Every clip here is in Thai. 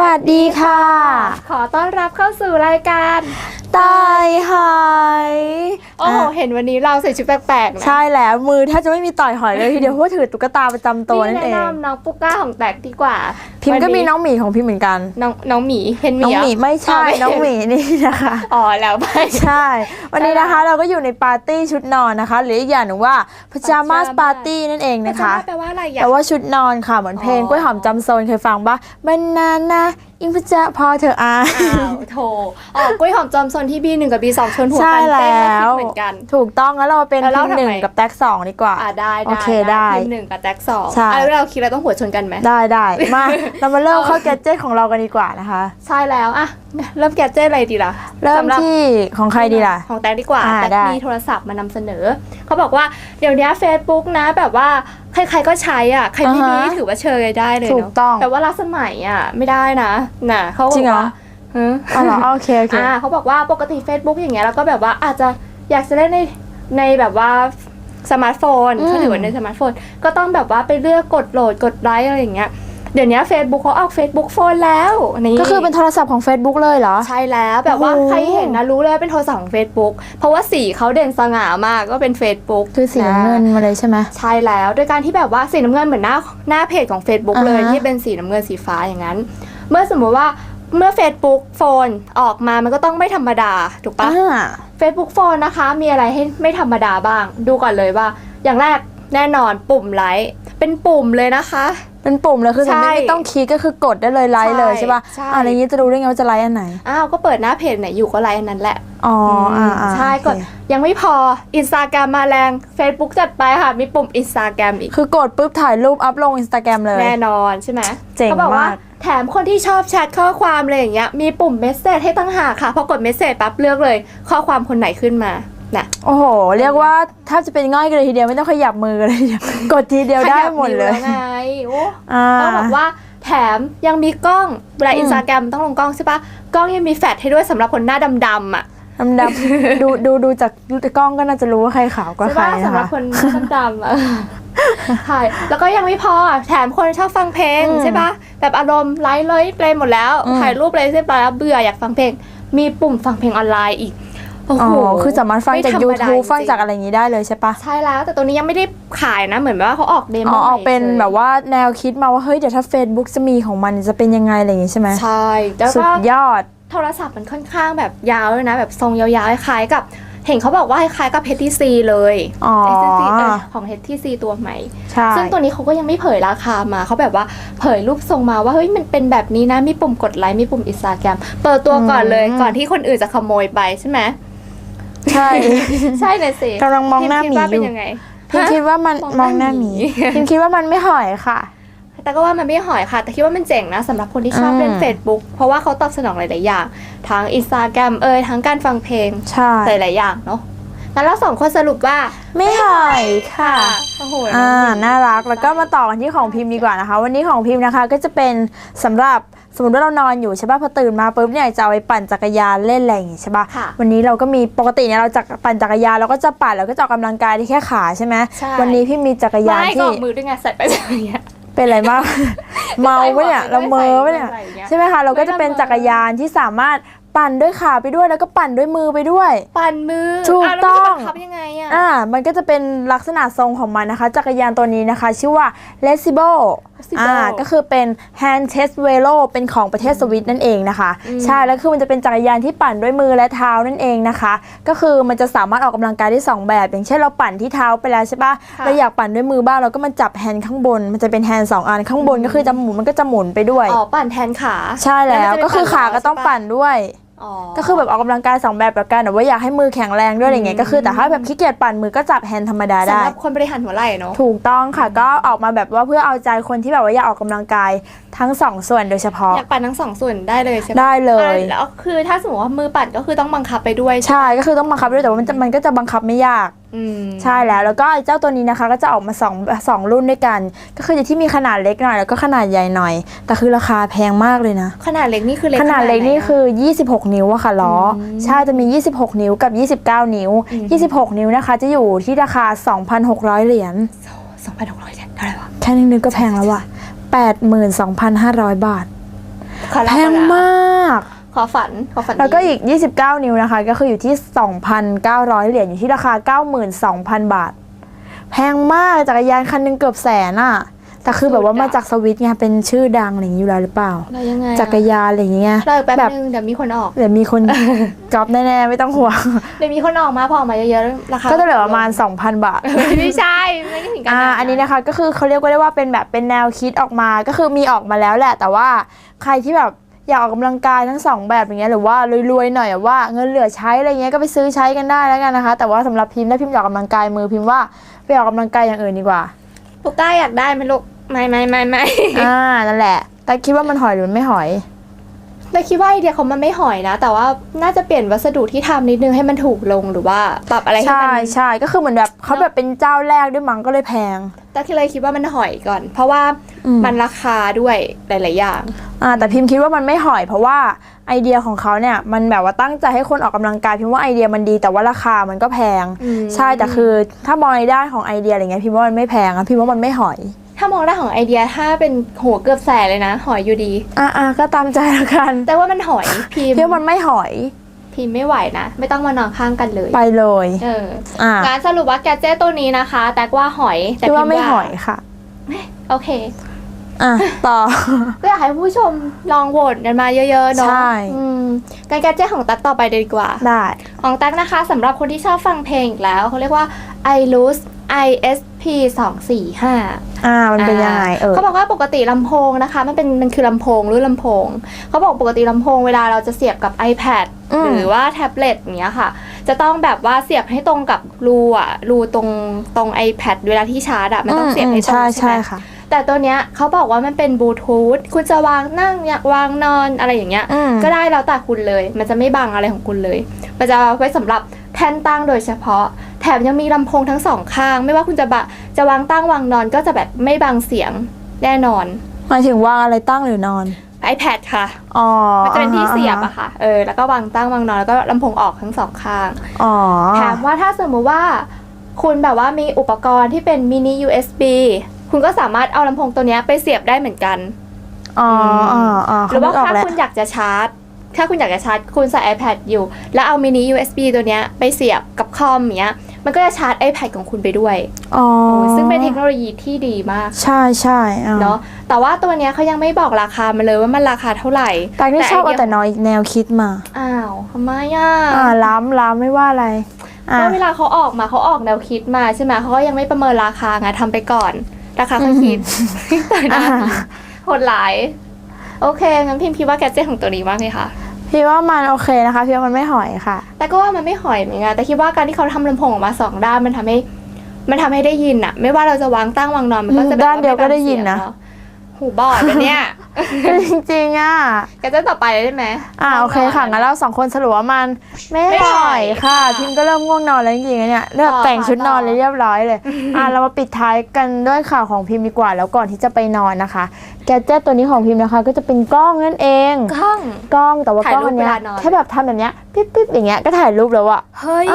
วัสดีค่ะ ขอต้อนรับเข้าสู่รายการตายหายโอ้โหอะเห็นวันนี้เราใส่ชุดแปลกๆนะใช่แล้วมือแทบจะไม่มีต่อยหอยเลยทีเดียวเพราะว่าถือตุ๊กตาประจำตัวนั่นเองแนะนำน้องปุ๊กก้าของแตกดีกว่าพิมพ์ก็มีวัน้องหมีของพิมพ์เหมือนกัน น้องน้องหมีเห็นหน้มีองหมีเหรไม่ใช่อ๋อน้องหมีนี่นะคะ อ๋อแล้วไป ใช่ วันนี้นะคะเราก็อยู่ในปาร์ตี้ชุดนอนนะคะ หรืออีกอย่างหนึ่งว่าพ j a m a s Pajamas Party นั่นเองนะคะ แปลว่าอะไรอะแต่ว่าชุดนอนค่ะเหมือนเพลงอ๋อ กล้วยหอมจำโซนเคยฟังปะมันนานนะอิงพจะพอเธออา อ้าวโถอ๋อกล้วยหอมจอมซนที่ B1 กับ B2 ชนหัวใช่กันเต้นแล้วเหมือนกัน ถูกต้องแล้วเรามาเป็นแล้วทีเรามหนึ่งทำไมกับแท็กสองดีกว่าอ่าได้โอได้เคได้ทีมหนึ่งกับแจ็คสองใช่อะแล้วเราคิดเราต้องหัวชนกันไหมได้ได้มาเรามาเริ่มเอาเข้าแกดเจิตของเรากันดีกว่านะคะ ใช่แล้วอะเริ่มแกดเจ็ตอะไรดีล่ะเริ่มสำหรับที่ของใครดีล่ะ ของแตงดีกว่าอ่าแตงได้มีโทรศัพท์มานำเสนอ เขาบอกว่าเดี๋ยวนี้ Facebook นะแบบว่าใครๆก็ใช้อะใครไม่มีอ่าฮะถือว่าเชยได้เลยถูกเนาะต้องแต่ว่ารัสมัยอะไม่ได้นะน่ะเขาบจริอกงเหรอว่าฮะอ๋อเหรอโอเคโอเคอ่าเขาบอกว่าปกติ Facebook อย่างเงี้ยแล้วก็แบบว่าอาจจะ อยากจะเล่นในในแบบว่าสมาร์ทโฟนอืมเขาถือว่าในสมาร์ทโฟน ก็ต้องแบบว่าไปเลือกกดโหลดกดไลค์อะไรอย่างเงี้ยเดี๋ยวนี้ Facebook เขาออก Facebook โฟนแล้วนี่ก็คือเป็นโทรศัพท์ของ Facebook เลยเหรอ ใช่แล้วแบบว่าโอ้โหใครเห็นนะรู้เลยว่าเป็นโทรศัพท์ของ Facebook เพราะว่าสีเขาเด่นสง่ามากก็เป็น Facebook คือสีน้ำเงินมาเลยใช่ไหมใช่แล้วโดยการที่แบบว่าสีน้ำเงินเหมือนหน้าหน้าเพจของ Facebook เลยอ่าฮะที่เป็นสีน้ำเงินสีฟ้าอย่างนั้น เมื่อสมมุติว่าเมื่อ Facebook โฟนออกมามันก็ต้องไม่ธรรมดาถูกปะอ่า Facebook โฟนนะคะ มีอะไรให้ไม่ธรรมดาบ้าง ดูก่อนเลยว่า อย่างแรกแน่นอนปุ่มไลค์เป็นปุ่มเลยนะคะ เป็นปุ่มเลยคือสมมติใช่ไม่ต้องคลิกก็คือกดได้เลยไลค์เลยใช่ป่ะใช่อ่าอะไรอย่างนี้จะรู้ได้ไงว่าจะไลค์อันไหน อ้าวก็เปิดหน้าเพจไหนอยู่ก็ไลค์อันนั้นแหละ อ๋ออ่าอ่าใช่โอเคกดยังไม่พอ Instagram มาแรง Facebook จัดไปค่ะ มีปุ่ม Instagram อีก คือกดปุ๊บถ่ายรูปอัพลงอินสตาแกรมเลย แน่นอนใช่ไหมเจ๋งเขาบอกว่ามากแถมคนที่ชอบแชทข้อความอะไรอย่างเงี้ยมีปุ่มเมสเซจให้ตั้งหากค่ะพอกดเมสเซจปั๊บเลือกเลย ข้อความคนไหนขึ้นมา น่ะ โอ้โห เรียกว่าถ้าจะเป็นง่ายกันเลยทีเดียวไม่ต้องขยับมือกันเลยทีเดียวกดทีเดียวได้หมดเลยขบนิ้วแวไงโอ้อ่าต้องบอกว่าแถมยังมีกล้องเวลาอืมอินสตาแกรมต้องลงกล้องใช่ปะกล้องยังมีแฟลชให้ด้วยสำหรับคนหน้าดำๆอะดำดำๆดูดูดูจากดูจากกล้องก็น่าจะรู้ว่าใครขาวก็ใช่ใครปะนะสำหรับคะคนหน้าดำๆอะใช่แล้วก็ยังไม่พอแถมคนชอบฟังเพลงอืมใช่ปะแบบอารมณ์ไลฟ์เลยเพลงหมดแล้วอืมถ่ายรูปเลยเรียบร้อยแล้วเบื่ออยากฟังเพลง มีปุ่มฟังเพลงออนไลน์อีก โอ้อ๋อ โหคือสามารถฟังจาก ไม่ธรรมดา YouTube ฟังจริงๆจากอะไรอย่างนี้ได้เลยใช่ปะใช่แล้ว แต่ตัวนี้ยังไม่ได้ขายนะ เหมือนว่าเขาออกเดโมอ๋อเอาเป็นฉยๆแบบว่าแนวคิดมาว่า เฮ้ย เดี๋ยวถ้า Facebook จะมีของมันจะเป็นยังไงอะไรอย่างงี้ใช่ไหมใช่แล้วสุก็ดยอด โทรศัพท์มันค่อนข้างแบบยาวเลยนะ แบบทรงยาวๆคล้ายๆกับ เห็นเขาบอกว่าคล้ายๆกับ HTC เลย อ๋อ HTC เอ่อของ HTC ตัวใหม่ ใช่ ซึ่งตัวนี้เขาก็ยังไม่เผยราคามา เขาแบบว่าเผยรูปทรงมาว่าเฮ้ยมันเป็นแบบนี้นะ มีปุ่มกดไลค์ มีปุ่มอินสตาแกรม เปิดตัวก่อนเลยก่อนที่คนอื่นจะขโมยไปใช่ไหม ใช่ใช่เลยสิกำลังมองหน้าหมีคิดว่าอเป็นยู่ยังไง พิมคิดว่ามันมองมองหหน้าน้าหหมี มีพิมคิดว่ามันไม่หอยค่ะ แต่ก็ว่ามันไม่หอยค่ะ แต่คิดว่ามันเจ๋งนะสำหรับคนที่ชอบอืมเล่น Facebook เพราะว่าเขาตอบสนองหลาย ๆ อย่าง ทั้งอินสตาแกรมเอ่ยทั้งการฟังเพลงใช่ หลาย ๆ อย่างเนาะ งั้นเราสองคนสรุปว่า ไม่หอยค่ะโอ้โหอ่าน่ารักแล้วก็มาต่อกันที่ของพิมพ์ดีกว่านะคะ วันนี้ของพิมพ์นะคะก็จะเป็นสำหรับสมมติว่าเรานอนอยู่ใช่ป่ะพอตื่นมาปุ๊บเนี่ยจะเอาไปปั่นจักรยานเล่นอะไรอย่างงี้ใช่ป่ะค่ะวันนี้เราก็มีปกติเนี่ยเราจะปั่นจักรยานเราก็จะปั่นแล้วก็จะออกกำลังกายที่แค่ขาใช่ไหมใช่วันนี้พี่มีจักรยานไม่ก็ที่ออกมือด้วยไงใส่ไปอย่างเงี้ยเป็นอะไรมาก เมาปะเนี่ยเราเมอปะเนี่ยใส่อย่างเงี้ยใช่ไหมคะเราก็จะเป็นจักรยานที่สามารถ ปั่นด้วยขาไปด้วยแล้วก็ปั่นด้วยมือไปด้วย ปั่นมือถูกะแล้วมันต้องจะบังคับยังไงอะอ่า มันก็จะเป็นลักษณะทรงของมันนะคะ จักรยานตัวนี้นะคะ ชื่อว่า l e s i b o Lesibo อ่า ก็คือเป็น hand test velo เป็นของประเทศสวิตนั่นเองนะคะอืมใช่ แล้วคือมันจะเป็นจักรยานที่ปั่นด้วยมือและเท้านั่นเองนะคะ ก็คือมันจะสามารถออกกำลังกายได้สองแบบ อย่างเช่นเราปั่นที่เท้าไปแล้วใช่ปะค่ะเราอยากปั่นด้วยมือบ้างเราก็มาจับแฮนด์ข้างบน มันจะเป็นแฮนด์สองอันข้างบนก็คือจะหมุนมันก็จะหมุนไปด้วย อ๋อปั่นแทนขาใช่แล้วมันจะก็คือขาก็ล้ต้องใช่ปะปั่นด้วยอ๋อ ก็คือแบบออกกำลังกายสองแบบแบบกันแต่ว่าอยากให้มือแข็งแรงด้วยอะไรเงี้ยอืมก็คือแต่ถ้าแบบขี้เกียจปั่นมือก็จับแฮนด์ธรรมดาสำได้หรับคนบริหารหัวไหล่เนาะถูกต้องค่ะก็ออกมาแบบว่าเพื่อเอาใจคนที่แบบว่าอยากออกกำลังกายทั้งสองส่วนโดยเฉพาะอยากปั่นทั้งสองส่วนได้เลยใช่ไหมได้เลยอะแล้วคือถ้าสมมติว่ามือปั่นก็คือต้องบังคับไปด้วยใช่ก็คือต้องบังคับด้วยแต่ว่ามันจะมันก็จะบังคับไม่ยากอืม ใช่แล้วแล้วก็ไอ้เจ้าตัวนี้นะคะก็จะออกมาสองสองรุ่นด้วยกัน ก็คือที่มีขนาดเล็กหน่อยแล้วก็ขนาดใหญ่หน่อย แต่คือราคาแพงมากเลยนะ ขนาดเล็กนี่คือเล็กขนาดเล็กนี่ไหะคือ 26 นิ้วอะค่ะล้ออมใช่จะมี 26 นิ้วกับ 29 นิ้วอืม26 นิ้วนะคะ จะอยู่ที่ราคา 2,600 เหรียยญสองพันหกร้อยเท่าไหร่วะแค่นึงๆก็แพงแล้วว่ะ82,500 บาทขอแพรับงมาก ขอฝันขอฝันแล้วก็ดีอีก 29 นิ้วนะคะ ก็คืออยู่ที่ 2,900 เหรียญอยู่ที่ราคา 92,000 บาท แพงมากจักรยานคันหนึงเกือบแสนอะแต่คือแบบว่ามาจากสวิตไงเป็นชื่อดังอะไรอย่างนี้อยู่แล้วหรือเปล่าแล้วยังไงอะจักรยานอะไรอย่างเงี้ยรออีกแป๊บแบบนึงเดี๋ยวมีคนออก เดี๋ยวมีคนกอบแน่ๆไม่ต้องห่วง เดี๋ยวมีคนออกมาพอออกมาเยอะๆราคาก็จะเหลือประมาณ 2,000 บาท ไม่ใช่ ไม่ถึงกันอ่าอันนี้นะคะก็คือเขาเรียกว่าได้ว่าเป็นแบบเป็นแนวคิดออกมาก็คือมีออกมาแล้วแหละ แต่ว่าใครที่แบบ อยากออกกำลังกายทั้งสองแบบอย่างเงี้ยหรือว่ารวยๆหน่อยแบบว่าเงินเหลือใช้อะไรเงี้ยก็ไปซื้อใช้กันได้แล้วกันนะคะ แต่ว่าสำหรับพิมพ์ถ้าพิมพ์อยากออกกำลังกายมือพิมพ์ว่าไปออกกำลังกายอย่างอื่นดีกว่าปุกก้าอยากได้ไหมลูกไม่ไม่ไม่ไม่อ่านั่นแหละแต่คิดว่ามันหอยหรือมันไม่หอย แต่คิดว่าไอเดียเขามันไม่หอยนะ แต่ว่าน่าจะเปลี่ยนวัสดุที่ทำนิดนึงให้มันถูกลงหรือว่าปรับอะไรให้ใช่มันใช่ก็คือเหมือนแบบเขาแบบเป็นเจ้าแรกด้วยมั้งก็เลยแพง แต่ที่เลยคิดว่ามันหอยก่อน เพราะว่าอืมมันราคาด้วยหลายๆอย่างอ่าแต่พิมพ์คิดว่ามันไม่หอย เพราะว่าไอเดียของเขาเนี่ยมันแบบว่าตั้งใจให้คนออกกำลังกายพิมพ์ว่าไอเดียมันดีแต่ว่าราคามันก็แพงอืมใช่แต่คือถ้ามองในด้านของไอเดียอะไรเงี้ยพิมพ์ว่ามันไม่แพงอะพิมพ์ว่ามันไม่หอย ถ้ามองด้านของไอเดียถ้าเป็นโหเกือบแสนเลยนะ หอยอยู่ดี อะอะก็ตามใจละกันแต่ว่ามันหอยพิมพ์พิมพ์ว่ามันไม่หอย พิมพ์ไม่ไหวนะ ไม่ต้องมานอนข้างกันเลยไปเลยเอออะการสรุปว่าแกดเจ้ตัวนี้นะคะ แต่ว่าหอย แต่พิมพ์พิว่าไม่หอยว่าค่ะ โอเค อะต่อ ก็อยากให้ผู้ชมลองโหวตกันมาเยอะๆเนาะใช่ อืมการแกดเจ้ของตั๊กต่อไปเลยดีกว่า ได้ ของตั๊กนะคะสำหรับคนที่ชอบฟังเพลงอีกแล้วเขาเรียกว่า i lose ISP 245 อ่ามันเป็นยังไงเออเขาบอกว่าปกติลำโพงนะคะ มันเป็นมันคือลำโพงหรือลำโพง เขาบอกปกติลำโพงเวลาเราจะเสียบกับ iPad อืมหรือว่าแท็บเล็ตอย่างเงี้ยค่ะ จะต้องแบบว่าเสียบให้ตรงกับรูอะรูตรงตรง iPad เวลาที่ชาร์จอะมันต้องเสียบให้ตรงใช่ใช่ใช่ไหมค่ะแต่ตัวเนี้ยเขาบอกว่ามันเป็นบลูทูธคุณจะวางนั่งอยากวางนอนอะไรอย่างเงี้ยอืมก็ได้แล้วแต่คุณเลย มันจะไม่บังอะไรของคุณเลย มันจะไว้สำหรับ แท่นตั้งโดยเฉพาะ แถมยังมีลำโพงทั้งสองข้าง ไม่ว่าคุณจะบะจะวางตั้งวางนอนก็จะแบบไม่บังเสียงแน่นอน หมายถึงว่างอะไรตั้งหรือนอน iPad ค่ะอ๋อมันจะเป็นที่อ่าฮเสียบอะค่ะเออแล้วก็วางตั้งวางนอนแล้วก็ลำโพงออกทั้งสองข้างอ๋อแถมว่าถ้าสมมุติว่า คุณแบบว่ามีอุปกรณ์ที่เป็นมินิ USB คุณก็สามารถเอาลำโพงตัวเนี้ยไปเสียบได้เหมือนกันอ๋ออ๋ออ๋อหรือว่าเขนึกกถ้าแล้วคุณอยากจะชาร์จ ถ้าคุณอยากจะชาร์จคุณใส่ iPad อยู่ แล้วเอามินิ USB ตัวเนี้ยไปเสียบกับคอมอย่างเงี้ย มันก็จะชาร์จ iPad ของคุณไปด้วย อ๋อ ซึ่งเป็นเทคโนโลยีที่ดีมาก ใช่ใช่อ่เนาะ แต่ว่าตัวเนี้ยเขายังไม่บอกราคามาเลยว่ามันราคาเท่าไหร่แต่นี่ชอบเอาไดียแต่น้อยแนวคิดมา อ้าวทำไมอะ อ่าล้ำล้ำไม่ว่าอะไรอ่าก็เวลาเขาออกมาเขาออกแนวคิดมาใช่ไหมเขาก็ยังไม่ประเมินราคาไงทำไปก่อน ราคาค่อยคิดแต่หน้าอ่าโหดหลายโอเค งั้นพิมพ์คิดว่าแกดเจ็ตของตัวนี้มากเลยค่ะ พี่ว่ามันโอเคนะคะพี่ว่ามันไม่หอยค่ะ แต่ก็ว่ามันไม่หอยเหมือนกันแต่คิดว่าการที่เขาทำลำโพงออกมาสองด้านมันทำให้ มันทำให้ได้ยินอะไม่ว่าเราจะวางตั้งวางนอนมันก็จะแบบด้านเดียวก็ได้ยินนะม่บังเสีงเอหูบอดปะเนี่ยจริงๆอะแกดเจ็ตต่อไปเลยได้ไหมอ่าโอเคค่ะงั้นเราสองคนสรุปว่ามัน ไม่ไม่หหออยยค่ะ พิมก็เริ่มง่วงนอนแล้วจริงๆนะเนี่ยเลือกต่อแต่งชุดค่ะนอนต่อเลยเรียบร้อยเลย อ่าเรามาปิดท้ายกันด้วยข่าวของพิมดีกว่าแล้วก่อนที่จะไปนอนนะคะ แกดเจ็ตตัวนี้ของพิมนะคะ ก็จะเป็นกล้องนั่นเองกล้อง กล้องแต่ว่าถ่ายกล้องรูปอันเนี้ยเวลานอน แค่แบบทำแบบเนี้ยปิ๊บปิ๊บอย่างเงี้ยก็ถ่ายรูปแล้วอะเฮ้ย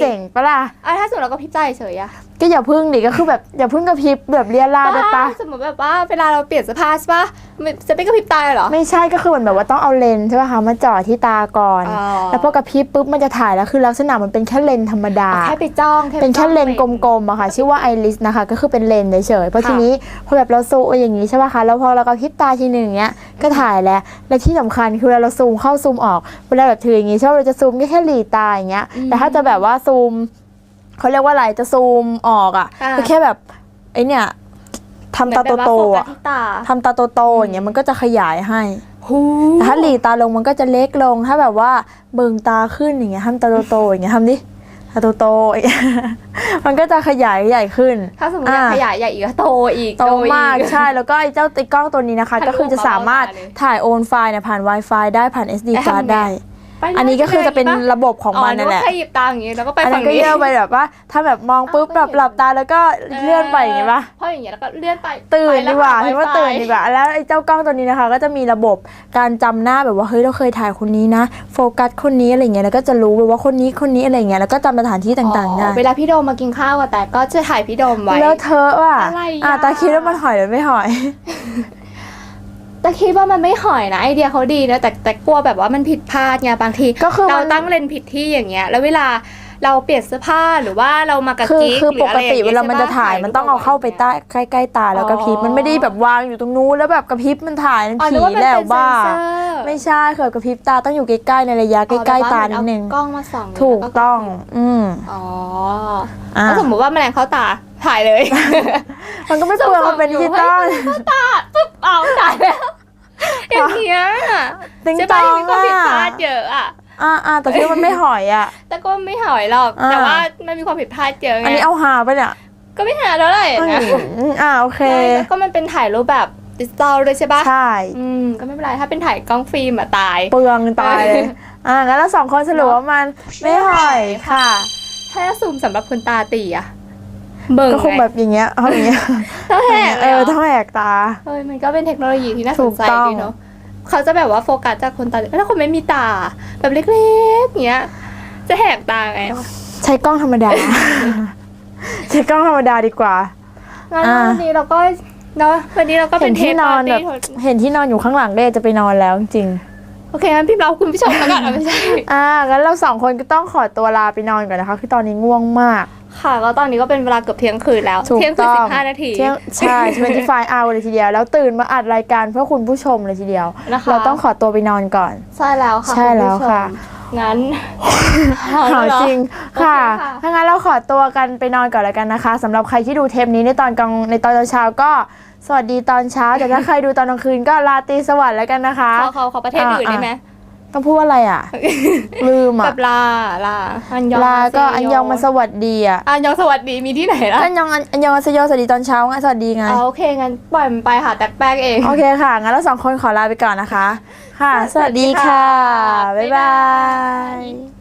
เจ๋งปะล่ะอะถ้าสมมติเราก็พริบใจเฉยอะก็อย่าพึ่งดิก็คือแบบอย่าพึ่งกระพริบแบบเลียราดได้ปะ สมมติแบบว่าเวลาเราเปลี่ยนเสื้อผ้าใช่ปะมันจะไม่กระพริบตาเลยเหรอ ไม่ใช่ก็คือเหมือนแบบว่าต้องเอาเลนส์ใช่ป่ะคะมาจ่อที่ตาก่อน อ๋อ แล้วพอกระพริบปุ๊บมันจะถ่ายแล้วคือลักษณะมันเป็นแค่เลนส์ธรรมดา แค่ไปจ้องไปเป็นแค่จ้องเลนส์กลมๆอะค่ะ ชื่อว่าไอริสนะคะ ก็คือเป็นเลนส์เฉยๆเพราะค่ะทีนี้พอแบบเราซูมอย่างนี้ใช่ป่ะคะแล้วพอเรากระพริบตาทีหนึ่งอย่างเงี้ยก็ถ่ายแล้ว และที่สำคัญคือเวลาเราซูมเข้าซูมออกเวลาแบบถืออย่างงี้ใช่ป่ะเราจะซูมแค่แค่หลีตาอย่างเงี้ย แต่ถ้าจะแบบว่าซูมเขาเรียกว่าอะไรจะซูมออกอะอ่าก็แค่แบบไอเนี่ยทำตาเหมือนแบบโตว่าๆโฟกัสอะที่ตาทำตาโตๆอย่างเงี้ยมันก็จะขยายให้หูแต่ถ้าหลีตาลงมันก็จะเล็กลงถ้าแบบว่าเบิ่งตาขึ้นอย่างเงี้ยทำตาโตๆอย่างเงี้ยทำดิ ตาโตๆอย่างเงี้ยมันก็จะขยายใหญ่ขึ้น ถ้าสมมติอยากอ่าขยายใหญ่อีกก็โตอีกโตอีมากใช่ แล้วก็ไอ้เจ้าติดกล้องตัวนี้นะคะถ่ายรูปก็คือจะสามารถมาเลยถ่ายโอนไฟล์เนี่ยผ่าน Wi-Fi ได้ผ่าน SD แล้วทำ card ไงได้ไปเลย อันนี้ก็คือจะเป็นระบบของมันนั่นแหละอ๋อนึกว่าแค่หยิบตาอย่างงี้แล้วก็ไปอันฝั่นั้งนก็นี้เยอะไปแบบว่า ถ้าแบบมองปุ๊บเอาแบก็บเห็นหลับตาแล้วก็เลื่อนไปอย่างงี้ปะเพราะอย่างเงี้ยแล้วก็เลื่อนไปตื่นไปแล้ดีกว่าหพิมว่า Wi-Fi ตื่นดีกว่า แล้วไอ้เจ้ากล้องตัวนี้นะคะ ก็จะมีระบบการจำหน้าแบบว่าเฮ้ยเราเคยถ่ายคนนี้นะ โฟกัสคนนี้อะไรเงี้ยแล้วก็จะรู้แบบว่าคนนี้คนนี้อะไรเงี้ยแล้วก็จำสถานที่ต่างๆได้อ๋อเวลาพี่โดมมากินข้าวกับแต่ก็จะถ่ายพี่โดมไว้เลอะเทอะว่ะอะไรอะอะตาคิดว่ามันหอยหรือไม่หอย แต่คิดว่ามันไม่หอยนะไอเดียเขาดีนะแต่แต่กลัวแบบว่ามันผิดพลาดไงบางทีก็คือเรามัน ตั้งเลนผิดที่อย่างเงี้ย แล้วเวลาเราเปลี่ยนเสื้อผ้าหรือว่าเรามากับคือกิ๊กคือหรืปอกอะไรอย่ติงงี้เวลามันจะใช่ปถ่ายมันต้องเอาเข้าไปใต้ใกล้ๆตาแล้วกระพริบอ๋อมันไม่ได้แบบวางอยู่ตรงนู้นแล้วแบบกระพริบมันถ่ายนั่นอ๋อนึผีกว่ามันแล้วเป็นเซ็บ้า นเซอร์ไม่ใช่เขิกระพริบตาต้องอยู่ใกล้ๆในระยะใกล้ๆตานิดนึง อ๋อแบบว่าเหมือเอากล้องมาส่องถูกต้อง อืมอ๋ออะถ้าสมมติว่าแมลงเข้าตา ถ่ายเลย มันก็ไม่เปลืองมันเป็นดิจิตอลเข้าตาปุ๊บเอาถ่ายแล้วอย่างเงี้ยติ๊งใช่ตปะองที่มีความผิดพลาอะดเยอะอะอ่าอ่าแต่ที่มันไม่หอยอะ แต่ก็ไม่หอยหรอกอ่าแต่ว่ามันมีความผิดพลาดเยอะอันไงนี้เอาหาไปเนี่ย ก็ไม่หาแล้วเลยนะอืมอ่าโอเคใช่แล้วก็มันเป็นถ่ายรูปแบบดิจิตอลด้วยใช่ปะใช่ อืม ก็ไม่เป็นไร ถ้าเป็นถ่ายกล้องฟิล์มอะตาย เปลืองตายเลย อ่างั้นเราสองคนสรุปว่ามันไม่หอยค่ะ ถ้าซูมสำหรับคนตาตีอะ เบิ่งก็คงแบบอย่างเงี้ยเอาอย่างเงี้ยต้องแหกเอเลยอเหรต้องแหกตาเฮ้ยมันก็เป็นเทคโนโลยีที่น่าสถูนกใจต้องดีเนาะเขาจะแบบว่าโฟกัสจากคนตาแล้วถ้าคนไม่มีตา แบบเล็กๆเงี้ย จะแหกตาไงใช้กล้องธรรมดา ใช้กล้องธรรมดาดีกว่างั้นอ่าวันนี้เราก็เนาะวันนี้เราก็เห็เป็นนเทที่ปนปาอนร์แบบตี้เห็นที่นอนอยู่ข้างหลังเด้จะไปนอนแล้วจริงโอเคงั้นพี่เราคุณผู้ชมแล้วกันเอาไม่ใช่ๆอ่างั้นเราสองคนก็ต้องขอตัวลาไปนอนก่อนนะคะ คือตอนนี้ง่วงมาก ค่ะก็ตอนนี้ก็เป็นเวลาเกือบเที่ยงคืนแล้ว ถูกเที่ยงคืนต้อสิงบห้านาที เที่ยงใช่25 hour เลยทีเดียว แล้วตื่นมาอัดรายการเพื่อคุณผู้ชมเลยทีเดียว นะคะ เราต้องขอตัวไปนอนก่อน ใช่แล้วค่ะใช่แล้วณผู้มค่ะงั้น หาเอจริงโอเคค่ะค่ะ ถ้างั้นเราขอตัวกันไปนอนก่อนแล้วกันนะคะสำหรับใครที่ดูเทปนี้ในตอนกลางในตอนเช้าก็สวัสดีตอนเช้า แต่ถ้าใครดูตอนกลางคืนก็ราตรีสวัสดิ์แล้วกันนะคะ ขอขอขอประเทศอื่นได้ไหม ต้องพูดว่าอะไรอะ ลืมแบอะบลาลาอันยองลาก็เซโอันยองมาสวัสดีอะอันยองสวัสดีมีที่ไหนล่ะอันยองอันอันยองอาเซโยสวัสดีตอนเช้าไงสวัสดีไงอ๋อโอเคงั้นปล่อยมันไปหาแตกแป้งเอง โอเคค่ะ งั้นเราสองคนขอลาไปก่อนนะคะ ค่ะ สวัสดีค่ะ บ๊ายบาย